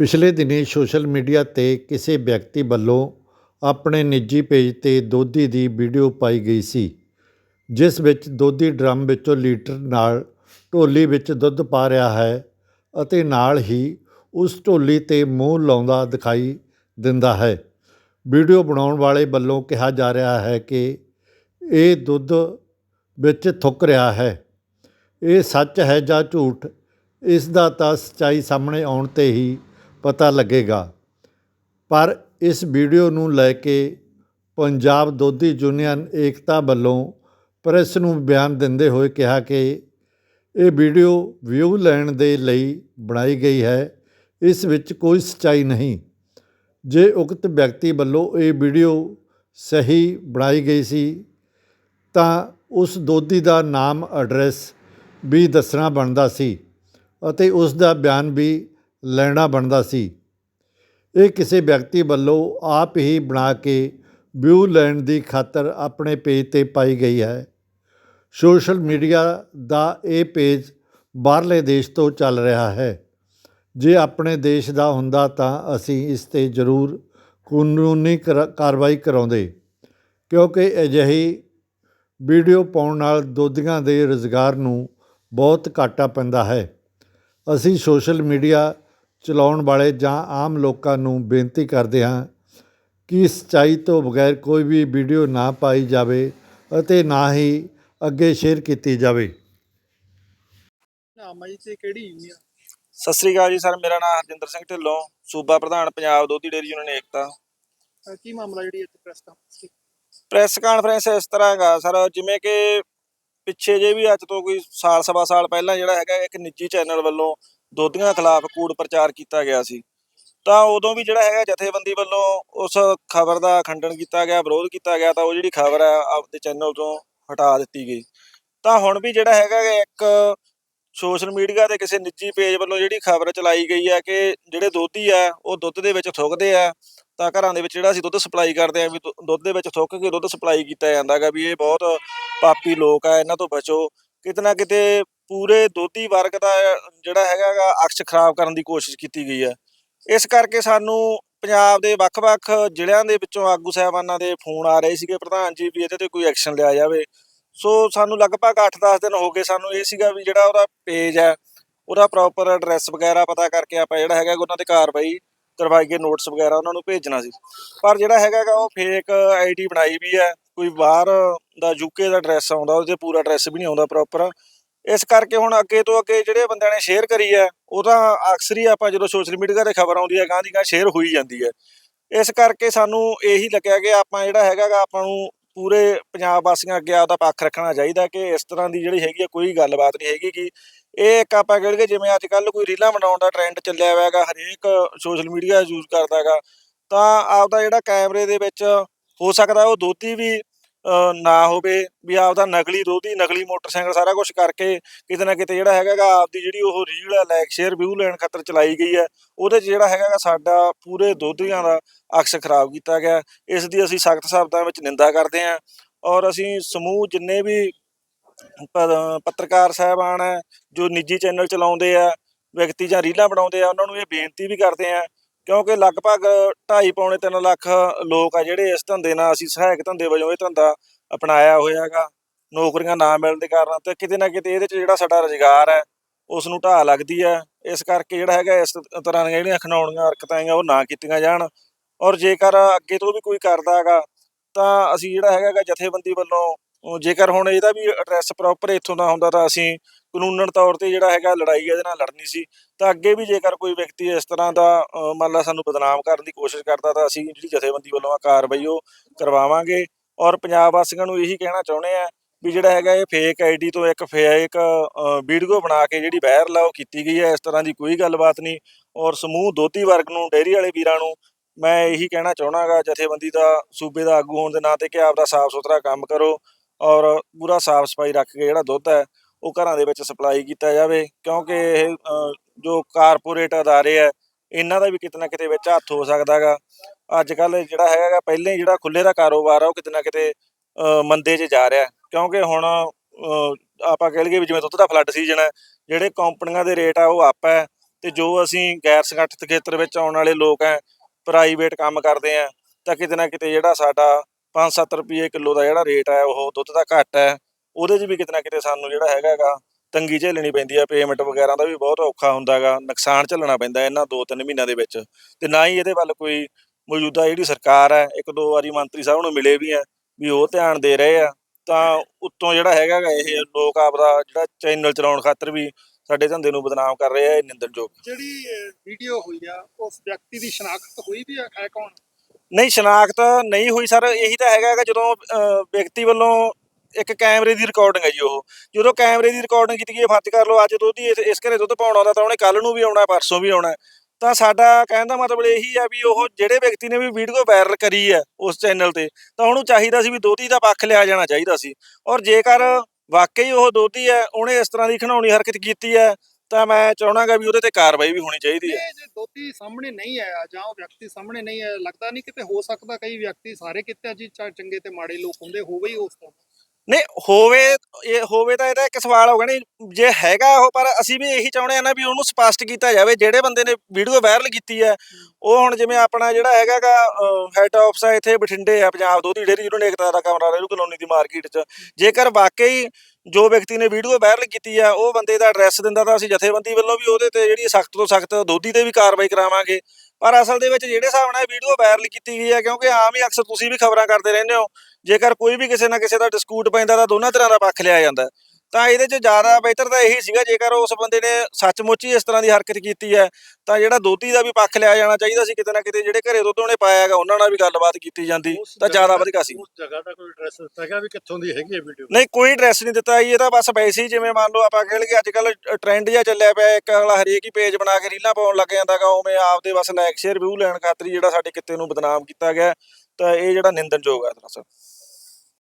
ਪਿਛਲੇ ਦਿਨੀਂ social media 'ਤੇ ਕਿਸੇ ਵਿਅਕਤੀ ਵੱਲੋਂ ਆਪਣੇ ਨਿੱਜੀ ਪੇਜ 'ਤੇ ਦੋਧੀ ਦੀ ਵੀਡੀਓ ਪਾਈ ਗਈ ਸੀ, ਜਿਸ ਵਿੱਚ ਦੋਧੀ ਡਰਮ ਵਿੱਚੋਂ ਲੀਟਰ ਨਾਲ ਢੋਲੀ ਵਿੱਚ ਦੁੱਧ ਪਾ ਰਿਹਾ ਹੈ ਅਤੇ ਨਾਲ ਹੀ ਉਸ ਢੋਲੀ 'ਤੇ ਮੂੰਹ ਲਾਉਂਦਾ ਦਿਖਾਈ ਦਿੰਦਾ ਹੈ। ਵੀਡੀਓ ਬਣਾਉਣ ਵਾਲੇ ਵੱਲੋਂ ਕਿਹਾ ਜਾ ਰਿਹਾ ਹੈ ਕਿ ਇਹ ਦੁੱਧ ਵਿੱਚ ਥੁੱਕ ਰਿਹਾ ਹੈ। ਇਹ ਸੱਚ ਹੈ ਜਾਂ ਝੂਠ? ਇਸ ਦਾ ਤਾਂ ਸੱਚਾਈ ਸਾਹਮਣੇ ਆਉਣ 'ਤੇ ਹੀ ਪਤਾ ਲੱਗੇਗਾ। ਪਰ ਇਸ ਵੀਡੀਓ ਨੂੰ ਲੈ ਕੇ ਪੰਜਾਬ ਦੋਧੀ ਯੂਨੀਅਨ ਏਕਤਾ ਵੱਲੋਂ ਪ੍ਰੈਸ ਨੂੰ ਬਿਆਨ ਦਿੰਦੇ ਹੋਏ ਕਿਹਾ ਕਿ ਇਹ ਵੀਡੀਓ ਵਿਊ ਲੈਣ ਦੇ ਲਈ ਬਣਾਈ ਗਈ ਹੈ। ਇਸ ਵਿੱਚ ਕੋਈ ਸੱਚਾਈ ਨਹੀਂ। ਜੇ ਉਕਤ ਵਿਅਕਤੀ ਵੱਲੋਂ ਇਹ ਵੀਡੀਓ ਸਹੀ ਬਣਾਈ ਗਈ ਸੀ, ਤਾਂ ਉਸ ਦੋਧੀ ਦਾ ਨਾਮ, ਐਡਰੈਸ ਵੀ ਦੱਸਣਾ ਬਣਦਾ ਸੀ ਅਤੇ ਉਸ ਦਾ ਬਿਆਨ ਵੀ ਲੈਣਾ ਬਣਦਾ ਸੀ। ਇਹ ਕਿਸੇ ਵਿਅਕਤੀ ਵੱਲੋਂ ਆਪ ਹੀ ਬਣਾ ਕੇ ਵਿਊ ਲੈਣ ਦੀ ਖਾਤਰ ਆਪਣੇ ਪੇਜ ਤੇ ਪਾਈ ਗਈ ਹੈ। ਸੋਸ਼ਲ ਮੀਡੀਆ ਦਾ ਇਹ ਪੇਜ ਬਾਹਰਲੇ ਦੇਸ਼ ਤੋਂ ਚੱਲ ਰਿਹਾ ਹੈ। ਜੇ ਆਪਣੇ ਦੇਸ਼ ਦਾ ਹੁੰਦਾ ਤਾਂ ਅਸੀਂ ਇਸ ਤੇ ਜ਼ਰੂਰ ਕਾਨੂੰਨੀ ਕਰ- ਕਾਰਵਾਈ ਕਰਾਉਂਦੇ, ਕਿਉਂਕਿ ਅਜਿਹੀ ਵੀਡੀਓ ਪਾਉਣ ਨਾਲ ਦੋਧੀਆਂ ਦੇ ਰੁਜ਼ਗਾਰ ਨੂੰ ਬਹੁਤ ਘਾਟਾ ਪੈਂਦਾ ਹੈ। ਅਸੀਂ ਸੋਸ਼ਲ ਮੀਡੀਆ ਚਲਾਉਣ ਵਾਲੇ ਜਾਂ ਆਮ ਲੋਕਾਂ ਨੂੰ ਬੇਨਤੀ ਕਰਦੇ ਹਾਂ ਕਿ ਸੱਚਾਈ ਤੋਂ ਬਗੈਰ ਕੋਈ ਵੀ ਵੀਡੀਓ ਨਾ ਪਾਈ ਜਾਵੇ ਅਤੇ ਨਾ ਹੀ ਅੱਗੇ ਸ਼ੇਅਰ ਕੀਤੀ ਜਾਵੇ। ਨਾਮ ਆ ਜੀ ਤੇ ਕਿਹੜੀ ਯੂਨੀਅਨ ਸਤਿ ਸ੍ਰੀ ਅਕਾਲ ਜੀ ਸਰ ਮੇਰਾ ਨਾਮ ਹਰਜਿੰਦਰ ਸਿੰਘ ਢਿੱਲੋਂ ਸੂਬਾ ਪ੍ਰਧਾਨ ਪੰਜਾਬ ਦੋਧੀ ਡੇਅਰੀ ਯੂਨੀਅਨ ਏਕਤਾ। ਅਹ ਕੀ ਮਾਮਲਾ ਜਿਹੜੀ ਇੱਥੇ ਪ੍ਰੈਸ ਕਾਨਫਰੰਸ ਪ੍ਰੈਸ ਕਾਨਫਰੰਸ ਇਸ ਤਰ੍ਹਾਂ ਹੈਗਾ ਸਰ ਜਿਵੇਂ ਕਿ ਪਿੱਛੇ ਜੇ ਵੀ ਅੱਜ ਤੋਂ ਕੋਈ ਸਾਲ ਸਵਾ ਸਾਲ ਪਹਿਲਾਂ ਜਿਹੜਾ ਹੈਗਾ ਇੱਕ ਨਿੱਜੀ ਚੈਨਲ ਵੱਲੋਂ ਦੋਧੀਆਂ ਖਿਲਾਫ ਕੂੜ ਪ੍ਰਚਾਰ ਕੀਤਾ ਗਿਆ ਸੀ। ਤਾਂ ਉਦੋਂ ਵੀ ਜਿਹੜਾ ਹੈਗਾ ਜਥੇਬੰਦੀ ਵੱਲੋਂ ਉਸ ਖਬਰ ਦਾ ਖੰਡਨ ਕੀਤਾ ਗਿਆ, ਵਿਰੋਧ ਕੀਤਾ ਗਿਆ, ਤਾਂ ਉਹ ਜਿਹੜੀ ਖਬਰ ਹੈ ਆਪਦੇ ਚੈਨਲ ਤੋਂ ਹਟਾ ਦਿੱਤੀ ਗਈ। ਤਾਂ ਹੁਣ ਵੀ ਜਿਹੜਾ ਹੈਗਾ ਇੱਕ ਸੋਸ਼ਲ ਮੀਡੀਆ ਤੇ ਕਿਸੇ ਨਿੱਜੀ ਪੇਜ ਵੱਲੋਂ ਜਿਹੜੀ ਖਬਰ ਚਲਾਈ ਗਈ ਹੈ ਕਿ ਜਿਹੜੇ ਦੋਧੀ ਆ ਉਹ ਦੁੱਧ ਦੇ ਵਿੱਚ ਥੁੱਕਦੇ ਆ, ਤਾਂ ਘਰਾਂ ਦੇ ਵਿੱਚ ਜਿਹੜਾ ਅਸੀਂ ਦੁੱਧ ਸਪਲਾਈ ਕਰਦੇ ਆ ਵੀ ਦੁ- ਦੁੱਧ ਦੇ ਵਿੱਚ ਥੁੱਕ ਕੇ ਦੁੱਧ ਸਪਲਾਈ ਕੀਤਾ ਜਾਂਦਾ ਗਾ ਵੀ ਇਹ ਬਹੁਤ ਪਾਪੀ ਲੋਕ ਆ, ਇਹਨਾਂ ਤੋਂ ਬਚੋ। ਕਿਤੇ ਨਾ ਕਿਤੇ ਪੂਰੇ ਦੋਧੀ ਵਰਗ ਦਾ, ਜਿਹੜਾ ਹੈਗਾ ਗਾ, ਅਕਸ਼ ਖਰਾਬ ਕਰਨ ਦੀ ਕੋਸ਼ਿਸ਼ ਕੀਤੀ ਗਈ ਹੈ। ਇਸ ਕਰਕੇ ਸਾਨੂੰ ਪੰਜਾਬ ਦੇ ਵੱਖ-ਵੱਖ ਜ਼ਿਲ੍ਹਿਆਂ ਦੇ ਵਿੱਚੋਂ ਆਗੂ ਸਾਹਿਬਾਨਾਂ ਦੇ ਫੋਨ ਆ ਰਹੇ ਸੀਗੇ, ਪ੍ਰਧਾਨ ਜੀ, ਵੀ ਇਹਦੇ ਤੇ ਕੋਈ ਐਕਸ਼ਨ ਲਿਆ ਜਾਵੇ। ਸੋ ਸਾਨੂੰ ਲਗਭਗ 8-10 ਦਿਨ ਹੋ ਗਏ ਸਾਨੂੰ, ਇਹ ਸੀਗਾ ਵੀ ਜਿਹੜਾ ਉਹਦਾ ਪੇਜ ਹੈ, ਉਹਦਾ ਪ੍ਰੋਪਰ ਐਡਰੈਸ ਵਗੈਰਾ ਪਤਾ ਕਰਕੇ ਆਪਾਂ ਜਿਹੜਾ ਹੈਗਾ ਉਹਨਾਂ ਤੇ ਕਾਰਵਾਈ ਕਰਵਾਈਏ ਨੋਟਸ ਵਗੈਰਾ ਉਹਨਾਂ ਨੂੰ ਭੇਜਣਾ ਸੀ। ਪਰ ਜਿਹੜਾ ਹੈਗਾ ਗਾ, ਉਹ ਫੇਕ ਆਈਡੀ ਬਣਾਈ ਵੀ ਹੈ, ਕੋਈ ਬਾਹਰ ਦਾ ਯੂਕੇ ਦਾ ਐਡਰੈਸ ਆਉਂਦਾ, ਉਹਦੇ ਪੂਰਾ ਐਡਰੈਸ ਵੀ ਨਹੀਂ ਆਉਂਦਾ ਪ੍ਰੋਪਰ ਇਸ ਕਰਕੇ ਹੁਣ ਅੱਗੇ ਤੋਂ ਅੱਗੇ ਜਿਹੜੇ ਬੰਦਿਆਂ ਨੇ ਸ਼ੇਅਰ ਕਰੀ ਹੈ, ਉਹ ਤਾਂ ਅਕਸਰ ਹੀ ਆਪਾਂ ਜਦੋਂ ਸੋਸ਼ਲ ਮੀਡੀਆ ਤੇ ਖਬਰ ਆਉਂਦੀ ਹੈ ਗਾਂ ਦੀ ਗਾਂ ਸ਼ੇਅਰ ਹੋਈ ਜਾਂਦੀ ਹੈ। ਇਸ ਕਰਕੇ ਸਾਨੂੰ ਇਹੀ ਲੱਗਿਆ ਕਿ ਆਪਾਂ ਜਿਹੜਾ ਹੈਗਾ ਗਾ, ਆਪਾਂ ਨੂੰ ਪੂਰੇ ਪੰਜਾਬ ਵਾਸੀਆਂ ਅੱਗੇ ਆਪਦਾ ਪੱਖ ਰੱਖਣਾ ਚਾਹੀਦਾ ਕਿ ਇਸ ਤਰ੍ਹਾਂ ਦੀ ਜਿਹੜੀ ਹੈਗੀ ਆ ਕੋਈ ਗੱਲਬਾਤ ਨਹੀਂ ਹੈਗੀ ਕਿ ਇਹ ਇੱਕ ਆਪਾਂ ਕਹਿ ਲਈਏ ਜਿਵੇਂ ਅੱਜ ਕੱਲ ਕੋਈ ਰੀਲਾਂ ਬਣਾਉਣ ਦਾ ਟ੍ਰੈਂਡ ਚੱਲਿਆ ਹੋਇਆ ਹੈਗਾ, ਹਰੇਕ ਸੋਸ਼ਲ ਮੀਡੀਆ ਯੂਜ਼ ਕਰਦਾ ਹੈਗਾ, ਤਾਂ ਆਪਦਾ ਜਿਹੜਾ ਕੈਮਰੇ ਦੇ ਵਿੱਚ ਹੋ ਸਕਦਾ ਉਹ ਦੋਤੀ ਵੀ ਨਾ ਹੋਵੇ ਵੀ ਆਪਦਾ ਨਕਲੀ ਦੋਤੀ ਨਕਲੀ ਮੋਟਰਸਾਈਕਲ ਸਾਰਾ ਕੁਝ ਕਰਕੇ ਕਿਤੇ ਨਾ ਕਿਤੇ ਜਿਹੜਾ ਹੈਗਾ ਆਪਦੀ ਜਿਹੜੀ ਉਹ ਰੀਲ ਹੈ ਲਾਈਕ ਸ਼ੇਅਰ ਵਿਊ ਲੈਣ ਖਾਤਰ ਚਲਾਈ ਗਈ ਹੈ। ਉਹਦੇ 'ਚ ਜਿਹੜਾ ਹੈਗਾ ਸਾਡਾ ਪੂਰੇ ਦੋਧੀਆਂ ਦਾ ਅਕਸ ਖਰਾਬ ਕੀਤਾ ਗਿਆ ਇਸ ਦੀ ਅਸੀਂ ਸਖਤ ਸ਼ਬਦਾਂ ਵਿੱਚ ਨਿੰਦਾ ਕਰਦੇ ਹਾਂ ਔਰ ਅਸੀਂ ਸਮੂਹ ਜਿੰਨੇ ਵੀ ਪੱਤਰਕਾਰ ਸਾਹਿਬਾਨ ਹੈ, ਜੋ ਨਿੱਜੀ ਚੈਨਲ ਚਲਾਉਂਦੇ ਆ, ਵਿਅਕਤੀ ਜਾਂ ਰੀਲਾਂ ਬਣਾਉਂਦੇ ਆ, ਉਹਨਾਂ ਨੂੰ ਇਹ ਬੇਨਤੀ ਵੀ ਕਰਦੇ ਆ ਕਿਉਂਕਿ ਲਗਭਗ 2.5 ਪੌਣੇ 3 ਲੱਖ ਲੋਕ ਆ ਜਿਹੜੇ ਇਸ ਧੰਦੇ ਨਾਲ, ਅਸੀਂ ਸਹਾਇਕ ਧੰਦੇ ਵਜੋਂ ਇਹ ਧੰਦਾ ਅਪਣਾਇਆ ਹੋਇਆ ਹੈਗਾ, ਨੌਕਰੀਆਂ ਨਾ ਮਿਲਣ ਦੇ ਕਾਰਨ ਤੇ ਕਿਤੇ ਨਾ ਕਿਤੇ ਇਹਦੇ ਚ ਜਿਹੜਾ ਸਾਡਾ ਰੁਜ਼ਗਾਰ ਹੈ ਉਸ ਨੂੰ ਢਾਹ ਲੱਗਦੀ ਹੈ। ਇਸ ਕਰਕੇ ਜਿਹੜਾ ਹੈਗਾ ਇਸ ਤਰ੍ਹਾਂ ਦੀਆਂ ਜਿਹੜੀਆਂ ਖਿਡੌਣੀਆਂ, ਹਰਕਤਾਂ ਹੈਗੀਆਂ ਉਹ ਨਾ ਕੀਤੀਆਂ ਜਾਣ ਔਰ ਜੇਕਰ ਅੱਗੇ ਤੋਂ ਵੀ ਕੋਈ ਕਰਦਾ ਹੈਗਾ, ਤਾਂ ਅਸੀਂ ਜਿਹੜਾ ਹੈਗਾ ਗਾ ਜਥੇਬੰਦੀ ਵੱਲੋਂ ਜੇਕਰ ਹੁਣ ਇਹਦਾ ਵੀ ਐਡਰੈਸ ਪ੍ਰੋਪਰ ਇੱਥੋਂ ਦਾ ਹੁੰਦਾ ਤਾਂ ਅਸੀਂ ਕਾਨੂੰਨਨ ਤੌਰ ਤੇ ਜਿਹੜਾ ਹੈਗਾ ਲੜਾਈ ਇਹਦੇ ਨਾਲ ਲੜਨੀ ਸੀ। ਤਾਂ ਅੱਗੇ ਵੀ ਜੇਕਰ ਕੋਈ ਵਿਅਕਤੀ ਇਸ ਤਰ੍ਹਾਂ ਦਾ ਮੰਨ ਲਾ ਸਾਨੂੰ ਬਦਨਾਮ ਕਰਨ ਦੀ ਕੋਸ਼ਿਸ਼ ਕਰਦਾ ਤਾਂ ਅਸੀਂ ਜਿਹੜੀ ਜਥੇਬੰਦੀ ਵੱਲੋਂ ਆ ਕਾਰਵਾਈ ਉਹ ਕਰਵਾਵਾਂਗੇ। ਔਰ ਪੰਜਾਬ ਵਾਸੀਆਂ ਨੂੰ ਇਹੀ ਕਹਿਣਾ ਚਾਹੁੰਦੇ ਆ ਵੀ ਜਿਹੜਾ ਹੈਗਾ ਇਹ ਫੇਕ ਆਈਡੀ ਤੋਂ ਇੱਕ ਫੇਕ ਵੀਡੀਓ ਬਣਾ ਕੇ ਜਿਹੜੀ ਵਾਇਰਲ ਆ ਉਹ ਕੀਤੀ ਗਈ ਹੈ ਇਸ ਤਰ੍ਹਾਂ ਦੀ ਕੋਈ ਗੱਲਬਾਤ ਨਹੀਂ। ਔਰ ਸਮੂਹ ਦੋਤੀ ਵਰਗ ਨੂੰ, ਡੇਅਰੀ ਵਾਲੇ ਵੀਰਾਂ ਨੂੰ ਮੈਂ ਇਹੀ ਕਹਿਣਾ ਚਾਹਣਾਗਾ ਜਥੇਬੰਦੀ ਦਾ, ਸੂਬੇ ਦਾ ਆਗੂ ਹੋਣ ਦੇ ਨਾਤੇ ਕਿ ਆਪਦਾ ਸਾਫ਼ ਸੁਥਰਾ ਕੰਮ ਕਰੋ। ਔਰ ਪੂਰਾ ਸਾਫ਼ ਸਫ਼ਾਈ ਰੱਖ ਕੇ ਜਿਹੜਾ ਦੁੱਧ ਹੈ ਉਹ ਘਰਾਂ ਦੇ ਵਿੱਚ ਸਪਲਾਈ ਕੀਤਾ ਜਾਵੇ। ਕਿਉਂਕਿ ਇਹ ਅ, ਜੋ ਕਾਰਪੋਰੇਟ ਅਦਾਰੇ ਹੈ ਇਹਨਾਂ ਦਾ ਵੀ ਕਿਤੇ ਨਾ ਕਿਤੇ ਵਿੱਚ ਹੱਥ ਹੋ ਸਕਦਾਗਾ ਅੱਜ ਕੱਲ ਜਿਹੜਾ ਹੈਗਾ ਪਹਿਲੇ ਜਿਹੜਾ ਖੁੱਲੇ ਦਾ ਕਾਰੋਬਾਰ ਆ ਉਹ ਕਿਤੇ ਨਾ ਕਿਤੇ ਅ, ਮੰਦੇ 'ਚ ਜਾ ਰਿਹਾ। ਕਿਉਂਕਿ ਹੁਣ ਅ, ਆਪਾਂ ਕਹਿ ਲਈਏ ਵੀ ਜਿਵੇਂ ਦੁੱਧ ਦਾ ਫਲੱਡ ਸੀਜ਼ਨ ਹੈ ਜਿਹੜੇ ਕੰਪਨੀਆਂ ਦੇ ਰੇਟ ਆ ਉਹ ਅਪ ਹੈ। ਤੇ ਜੋ ਅਸੀਂ ਗੈਰ ਸੰਗਠਿਤ ਖੇਤਰ ਵਿੱਚ ਆਉਣ ਵਾਲੇ ਲੋਕ ਹੈ ਪ੍ਰਾਈਵੇਟ ਕੰਮ ਕਰਦੇ ਆ ਤਾਂ ਕਿਤੇ ਨਾ ਕਿਤੇ ਜਿਹੜਾ ਸਾਡਾ 5-7 ਰੁਪਏ ਕਿਲੋ ਦਾ ਜਿਹੜਾ ਰੇਟ ਹੈ, ਉਹ ਦੁੱਧ ਦਾ ਘੱਟ ਹੈ। ਉਹਦੇ 'ਚ ਵੀ ਕਿਤੇ ਕਿਤੇ ਸਾਨੂੰ ਜਿਹੜਾ ਹੈਗਾਗਾ ਤੰਗੀ ਝੇਲਣੀ ਪੈਂਦੀ ਹੈ। ਪੇਮੈਂਟ ਵਗੈਰਾ ਦਾ ਵੀ ਬਹੁਤ ਔਖਾ ਹੁੰਦਾਗਾ ਨੁਕਸਾਨ ਝੱਲਣਾ ਪੈਂਦਾ ਇਹਨਾਂ 2-3 ਮਹੀਨਿਆਂ ਦੇ ਵਿੱਚ। ਤੇ ਨਾ ਹੀ ਇਹਦੇ ਵੱਲ ਕੋਈ ਮੌਜੂਦਾ ਜਿਹੜੀ ਸਰਕਾਰ ਹੈ, ਇੱਕ ਦੋ ਵਾਰੀ ਮੰਤਰੀ ਸਾਹਿਬ ਨੂੰ ਮਿਲੇ ਵੀ ਆ ਵੀ ਉਹ ਧਿਆਨ ਦੇ ਰਹੇ ਆ। ਤਾਂ ਉੱਤੋਂ ਜਿਹੜਾ ਹੈਗਾ ਇਹ ਲੋਕ ਆਪਦਾ ਜਿਹੜਾ ਚੈਨਲ ਚਲਾਉਣ ਖਾਤਰ ਵੀ ਸਾਡੇ ਧੰਦੇ ਨੂੰ ਬਦਨਾਮ ਕਰ ਰਹੇ ਆ, ਇਹ ਨਿੰਦਣਯੋਗ। ਜਿਹੜੀ ਵੀਡੀਓ ਹੋਈ ਆ, ਉਸ ਵਿਅਕਤੀ ਦੀ ਸ਼ਨਾਖਤ ਹੋਈ ਵੀ ਹੈ ਕੌਣ? ਨਹੀਂ ਸ਼ਨਾਖਤ ਨਹੀਂ ਹੋਈ ਸਰ। ਇਹੀ ਤਾਂ ਹੈਗਾ ਕਿ ਜਦੋਂ ਅਹ, ਵਿਅਕਤੀ ਵੱਲੋਂ ਇੱਕ ਕੈਮਰੇ ਦੀ ਰਿਕਾਰਡਿੰਗ ਹੈ ਜੀ ਉਹ। ਜਦੋਂ ਕੈਮਰੇ ਦੀ ਰਿਕਾਰਡਿੰਗ ਕੀਤੀ ਗਈ ਹੈ ਫਰਜ਼ ਕਰ ਲਓ ਅੱਜ ਦੁੱਧ ਹੀ ਇਸ- ਇਸ ਘਰੇ ਦੁੱਧ ਪਾਉਣ ਆਉਂਦਾ ਤਾਂ ਉਹਨੇ ਕੱਲ ਨੂੰ ਵੀ ਆਉਣਾ ਪਰਸੋਂ ਵੀ ਆਉਣਾ। ਤਾਂ ਸਾਡਾ ਕਹਿਣ ਦਾ ਮਤਲਬ ਇਹੀ ਹੈ ਵੀ ਉਹ ਜਿਹੜੇ ਵਿਅਕਤੀ ਨੇ ਵੀ ਵੀਡੀਓ ਵਾਇਰਲ ਕਰੀ ਹੈ ਉਸ ਚੈਨਲ ਤੇ ਤਾਂ ਉਹਨੂੰ ਚਾਹੀਦਾ ਸੀ ਵੀ ਦੋਧੀ ਦਾ ਪੱਖ ਲਿਆ ਜਾਣਾ ਚਾਹੀਦਾ ਸੀ। ਔਰ ਜੇਕਰ ਵਾਕਈ ਉਹ ਦੋਧੀ ਹੈ ਉਹਨੇ ਇਸ ਤਰ੍ਹਾਂ ਦੀ ਖਿਡਾਉਣੀ ਹਰਕਤ ਕੀਤੀ ਹੈ ਤਾਂ ਮੈਂ ਚਾਹਣਾਗਾ ਵੀ ਉਹਦੇ ਤੇ ਕਾਰਵਾਈ ਵੀ ਹੋਣੀ ਚਾਹੀਦੀ ਹੈ। ਇਹ ਜੇ ਦੋਤੀ ਸਾਹਮਣੇ ਨਹੀਂ ਆਇਆ ਜਾਂ ਉਹ ਵਿਅਕਤੀ ਸਾਹਮਣੇ ਨਹੀਂ ਆਇਆ ਲੱਗਦਾ ਨਹੀਂ ਕਿਤੇ ਹੋ ਸਕਦਾ ਕਈ ਵਿਅਕਤੀ ਸਾਰੇ ਕਿਤੇ ਜੀ ਚਾ- ਚੰਗੇ ਤੇ ਮਾੜੇ ਲੋਕ ਹੁੰਦੇ ਹੋਵੇ ਹੀ ਉਸ ਤੋਂ। ਨਹੀਂ ਹੋਵੇ ਇਹ ਹੋਵੇ ਤਾਂ ਇਹਦਾ ਇੱਕ ਸਵਾਲ ਹੋਗਾ ਨਹੀਂ ਜੇ ਹੈਗਾ ਉਹ ਪਰ ਅਸੀਂ ਵੀ ਇਹੀ ਚਾਹੁੰਦੇ ਆ ਨਾ ਵੀ ਉਹਨੂੰ ਸਪਸ਼ਟ ਕੀਤਾ ਜਾਵੇ ਜਿਹੜੇ ਬੰਦੇ ਨੇ ਵੀਡੀਓ ਵਾਇਰਲ ਕੀਤੀ ਹੈ ਉਹ ਹੁਣ ਜਿਵੇਂ ਆਪਣਾ ਜਿਹੜਾ ਹੈਗਾਗਾ ਹੈਡ ਆਫਿਸ ਹੈ ਇੱਥੇ ਬਠਿੰਡੇ ਆ ਪੰਜਾਬ ਦੋਧੀ ਡੇਰੀ ਜਿਹਨੂੰ ਏਕਤਾ ਦਾ ਕਮਰਾ ਰੇਰੂ ਕਲੋਨੀ ਦੀ ਮਾਰਕੀਟ 'ਚ। ਜੇਕਰ ਵਾਕਈ ਜੋ ਵਿਅਕਤੀ ਨੇ ਵੀਡੀਓ ਵਾਇਰਲ ਕੀਤੀ ਆ, ਉਹ ਬੰਦੇ ਦਾ ਐਡਰੈਸ ਦਿੰਦਾ ਤਾਂ ਅਸੀਂ ਜਥੇਬੰਦੀ ਵੱਲੋਂ ਵੀ ਉਹਦੇ ਤੇ ਜਿਹੜੀ ਸਖਤ ਤੋਂ ਸਖਤ ਦੋਧੀ ਤੇ ਵੀ ਕਾਰਵਾਈ ਕਰਾਵਾਂਗੇ। ਪਰ ਅਸਲ ਦੇ ਵਿੱਚ ਜਿਹੜੇ ਹਿਸਾਬ ਨਾਲ ਵੀਡੀਓ ਵਾਇਰਲ ਕੀਤੀ ਗਈ ਹੈ ਕਿਉਂਕਿ ਆਮ ਹੀ ਅਕਸਰ ਤੁਸੀਂ ਵੀ ਖਬਰਾਂ ਕਰਦੇ ਰਹਿੰਦੇ ਹੋ, ਜੇਕਰ ਕੋਈ ਵੀ ਕਿਸੇ ਨਾ ਕਿਸੇ ਦਾ ਡਿਸਪਿਊਟ ਪੈਂਦਾ ਤਾਂ ਦੋਨਾਂ ਤਰ੍ਹਾਂ ਦਾ ਪੱਖ ਲਿਆ ਜਾਂਦਾ। ਤਾਂ ਇਹਦੇ 'ਚ ਜ਼ਿਆਦਾ ਬਿਹਤਰ ਤਾਂ ਇਹੀ ਸੀਗਾ ਜੇਕਰ ਉਸ ਬੰਦੇ ਨੇ ਸੱਚਮੁੱਚ ਹੀ ਇਸ ਤਰ੍ਹਾਂ ਦੀ ਹਰਕਤ ਕੀਤੀ ਹੈ ਤਾਂ ਜਿਹੜਾ ਦੋਧੀ ਦਾ ਵੀ ਪੱਖ ਲਿਆ ਜਾਣਾ ਚਾਹੀਦਾ ਸੀ ਕਿਤੇ ਨਾ ਕਿਤੇ ਜਿਹੜੇ ਘਰੇ ਦੁੱਧ ਉਹਨੇ ਪਾਇਆ ਹੈਗਾ ਉਹਨਾਂ ਨਾਲ ਵੀ ਗੱਲਬਾਤ ਕੀਤੀ ਜਾਂਦੀ ਤਾਂ ਜ਼ਿਆਦਾ ਵਧੀਆ ਸੀ। ਉਸ ਜਗ੍ਹਾ ਦਾ ਕੋਈ ਐਡਰੈਸ ਦਿੱਤਾ ਗਿਆ ਵੀ ਕਿੱਥੋਂ ਦੀ ਹੈਗੀ ਹੈ ਵੀਡੀਓ ਨਹੀਂ ਕੋਈ ਐਡਰੈਸ ਨਹੀਂ ਦਿੱਤਾ ਜੀ ਇਹ ਤਾਂ ਬਸ ਵੈਸੇ ਹੀ ਜਿਵੇਂ ਮੰਨ ਲਓ ਆਪਾਂ ਕਹਿ ਲਈਏ ਅੱਜ ਕੱਲ ਟ੍ਰੈਂਡ ਜਿਹਾ ਚੱਲਿਆ ਪਿਆ ਇੱਕ ਅਗਲਾ ਹਰੇਕ ਹੀ ਪੇਜ ਬਣਾ ਕੇ ਰੀਲਾਂ ਪਾਉਣ ਲੱਗ ਜਾਂਦਾਗਾ ਉਵੇਂ ਆਪਦੇ ਬਸ ਲਾਈਕ ਸ਼ੇਅਰ ਵਿਊ ਲੈਣ ਖਾਤਰ ਜਿਹੜਾ ਸਾਡੇ ਕਿੱਤੇ ਨੂੰ ਬਦਨਾਮ ਕੀਤਾ ਗਿਆ ਤਾਂ ਇਹ ਜਿਹੜਾ ਨਿੰਦਣਯੋਗ ਹੈ ਦਰਅਸਲ